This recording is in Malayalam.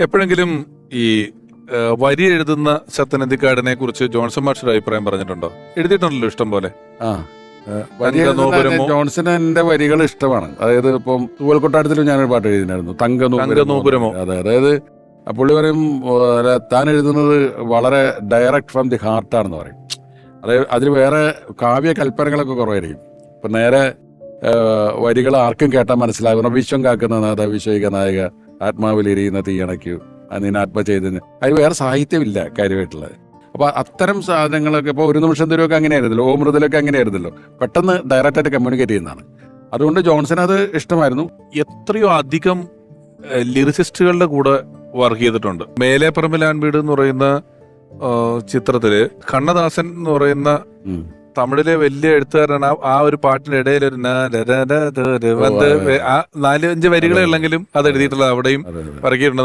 എപ്പോഴെങ്കിലും ഈ വരി എഴുതുന്ന സത്യനന്ദിക്കാടിനെ കുറിച്ച് ജോൺസൺ മാഷർ അഭിപ്രായം പറഞ്ഞിട്ടുണ്ടോ? എഴുതിയിട്ടുണ്ടല്ലോ ഇഷ്ടം പോലെ. ആ എന്റെ വരികൾ ഇഷ്ടമാണ്. അതായത് ഇപ്പം തൂവൽക്കൊട്ടാരത്തിലും ഞാനൊരു പാട്ട് എഴുതിനായിരുന്നു തങ്ക തങ്ക നൂപുരമോ? അതെ അതായത് പുള്ളി പറയും താൻ എഴുതുന്നത് വളരെ ഡയറക്റ്റ് ഫ്രം ദി ഹാർട്ട് ആണെന്ന് പറയും. അതായത് അതിൽ വേറെ കാവ്യ കൽപ്പനകളൊക്കെ കുറവായിരിക്കും. ഇപ്പം നേരെ വരികൾ ആർക്കും കേട്ടാൽ മനസ്സിലാകുന്ന വിശ്വം കാക്കുന്ന നാഥ വിശ്വയിക നായക ആത്മാവിലിരിയുന്ന തീയണയ്ക്കു. അതിന് ആത്മചൈതന്യം അത് വേറെ സാഹിത്യമില്ല കാര്യമായിട്ടുള്ളത്. അപ്പോൾ അത്തരം സാധനങ്ങളൊക്കെ ഇപ്പോൾ ഒരു നിമിഷം തരുമൊക്കെ അങ്ങനെയായിരുന്നല്ലോ. ഓ മൃദുലൊക്കെ അങ്ങനെയായിരുന്നല്ലോ. പെട്ടെന്ന് ഡയറക്റ്റ് ആയിട്ട് കമ്മ്യൂണിക്കേറ്റ് ചെയ്യുന്നതാണ്. അതുകൊണ്ട് ജോൺസൺ അത് ഇഷ്ടമായിരുന്നു. എത്രയോ അധികം ലിറിസിസ്റ്റുകളുടെ കൂടെ വർക്ക് ചെയ്തിട്ടുണ്ട്. മേലെ പറമ്പിലാൻ വീട് എന്ന് പറയുന്ന ചിത്രത്തിൽ കണ്ണദാസൻ എന്ന് പറയുന്ന. തമിഴിലെ വലിയ എഴുത്തുകാരനാണ്. ആ- ഒരു പാട്ടിന്റെ ഇടയിൽ ഒരു നാലഞ്ച് നാല് അഞ്ച് വരികളെ ഉള്ളെങ്കിലും അത് എഴുതിയിട്ടുള്ളത് അവിടെയും. ഇറക്കിയിട്ടുണ്ട്